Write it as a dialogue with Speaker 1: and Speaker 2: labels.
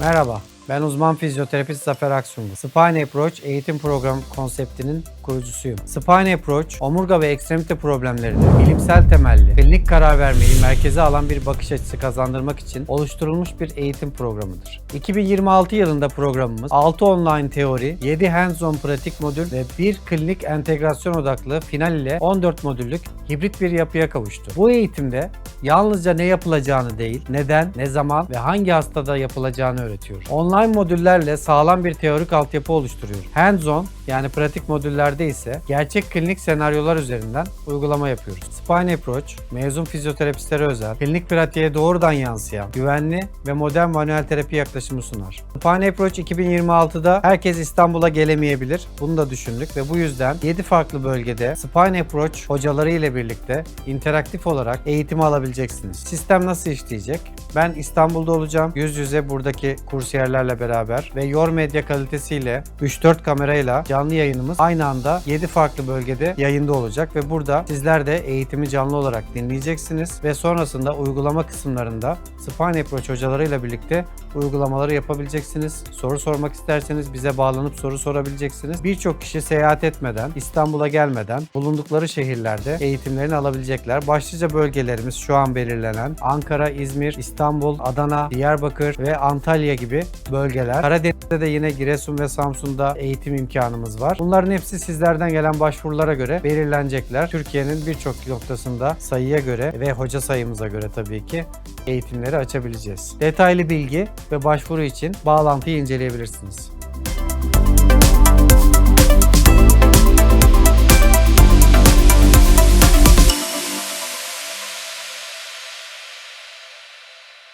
Speaker 1: Merhaba, ben uzman fizyoterapist Zafer Aksungu. Spine Approach eğitim program konseptinin kurucusuyum. Spine Approach, omurga ve ekstremite problemlerini bilimsel temelli, klinik karar vermeyi merkeze alan bir bakış açısı kazandırmak için oluşturulmuş bir eğitim programıdır. 2026 yılında programımız 6 online teori, 7 hands-on pratik modül ve 1 klinik entegrasyon odaklı final ile 14 modüllük hibrit bir yapıya kavuştu. Bu eğitimde yalnızca ne yapılacağını değil, neden, ne zaman ve hangi hastada yapılacağını öğretiyor. Online modüllerle sağlam bir teorik altyapı oluşturuyor. Hands-on yani pratik modüllerde ise gerçek klinik senaryolar üzerinden uygulama yapıyoruz. Spine Approach, mezun fizyoterapistlere özel, klinik pratiğe doğrudan yansıyan, güvenli ve modern manuel terapi yaklaşımı sunar. Spine Approach 2026'da herkes İstanbul'a gelemeyebilir. Bunu da düşündük ve bu yüzden 7 farklı bölgede Spine Approach hocaları ile birlikte interaktif olarak eğitimi alabileceksiniz. Sistem nasıl işleyecek? Ben İstanbul'da olacağım. Yüz yüze buradaki kursiyerlerle beraber ve Yor Medya kalitesiyle 3-4 kamerayla canlı yayınımız aynı anda 7 farklı bölgede yayında olacak ve burada sizler de eğitimi canlı olarak dinleyeceksiniz ve sonrasında uygulama kısımlarında Spine Approach hocalarıyla birlikte uygulamaları yapabileceksiniz. Soru sormak isterseniz bize bağlanıp soru sorabileceksiniz. Birçok kişi seyahat etmeden, İstanbul'a gelmeden bulundukları şehirlerde eğitimlerini alabilecekler. Başlıca bölgelerimiz şu an belirlenen Ankara, İzmir, İstanbul, Adana, Diyarbakır ve Antalya gibi bölgeler. Karadeniz'de de yine Giresun ve Samsun'da eğitim imkanımız var. Bunların hepsi sizlerden gelen başvurulara göre belirlenecekler. Türkiye'nin birçok noktasında sayıya göre ve hoca sayımıza göre tabii ki eğitimleri açabileceğiz. Detaylı bilgi ve başvuru için bağlantıyı inceleyebilirsiniz.